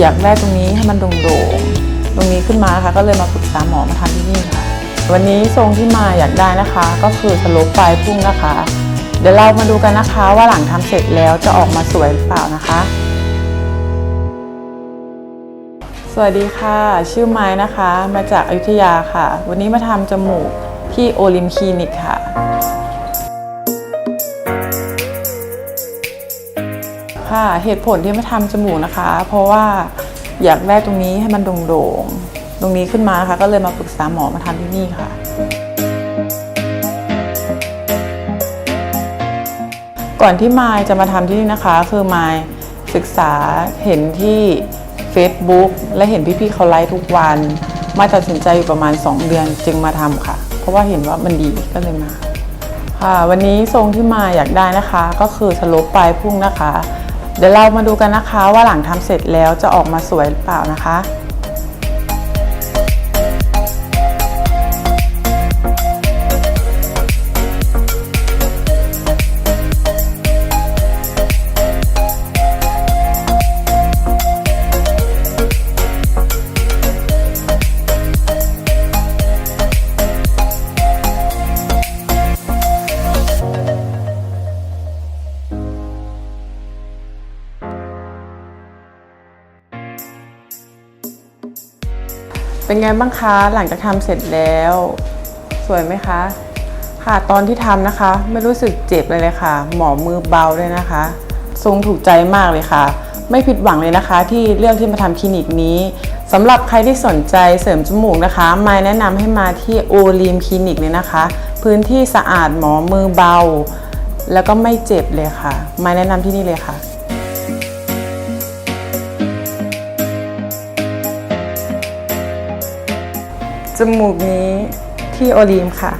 อยากได้ตรงนี้ให้มันโด่งๆตรงนี้ขึ้นมาค่ะก็เลยมาปรึกษาหมอมาทำที่นี่ค่ะ วันนี้ทรงที่มาอยากได้นะคะ ก็คือสโลปปลายพุ่งนะคะ เดี๋ยวเรามาดูกันนะคะว่าหลังทำเสร็จแล้วจะออกมาสวยหรือเปล่านะคะ สวัสดีค่ะ ชื่อไม้นะคะ มาจากอยุธยาค่ะ วันนี้มาทำจมูกที่โอลิมคลินิกค่ะ ค่ะเหตุผลที่มาทำจมูกนะคะ เพราะว่าอยากได้ตรงนี้ให้มันโด่งๆ ตรงนี้ขึ้นมานะคะก็เลยมาปรึกษาหมอมาทำที่นี่ค่ะ ก่อนที่มายจะมาทำที่นี่นะคะ คือมายศึกษาเห็นที่ Facebook และเห็นพี่ๆเขาไลฟ์ทุกวัน มาตัดสินใจอยู่ประมาณ 2 เดือนจึงมาทำค่ะ เพราะว่าเห็นว่ามันดีก็เลยมาค่ะวันนี้ทรงที่มาอยากได้นะคะ ก็คือสลปปลายพุ่งนะคะ เดี๋ยวเรามาดูกันนะคะว่าหลังทำเสร็จแล้วจะออกมาสวยหรือเปล่านะคะ เป็นไงบ้างคะหลังจากทำเสร็จแล้ว สวยไหมคะ ค่ะตอนที่ทำนะคะ ไม่รู้สึกเจ็บเลยเลยค่ะ หมอมือเบาเลยนะคะ ทรงถูกใจมากเลยค่ะ ไม่ผิดหวังเลยนะคะ ที่เลือกที่มาทำคลินิกนี้สำหรับใครที่สนใจเสริมจมูกนะคะมาแนะนำให้มาที่โอลีมคลินิกเลยนะคะ พื้นที่สะอาดหมอมือเบา แล้วก็ไม่เจ็บเลยค่ะ มาแนะนำที่นี่เลยค่ะ จมูกนี้ที่โอลีมค่ะ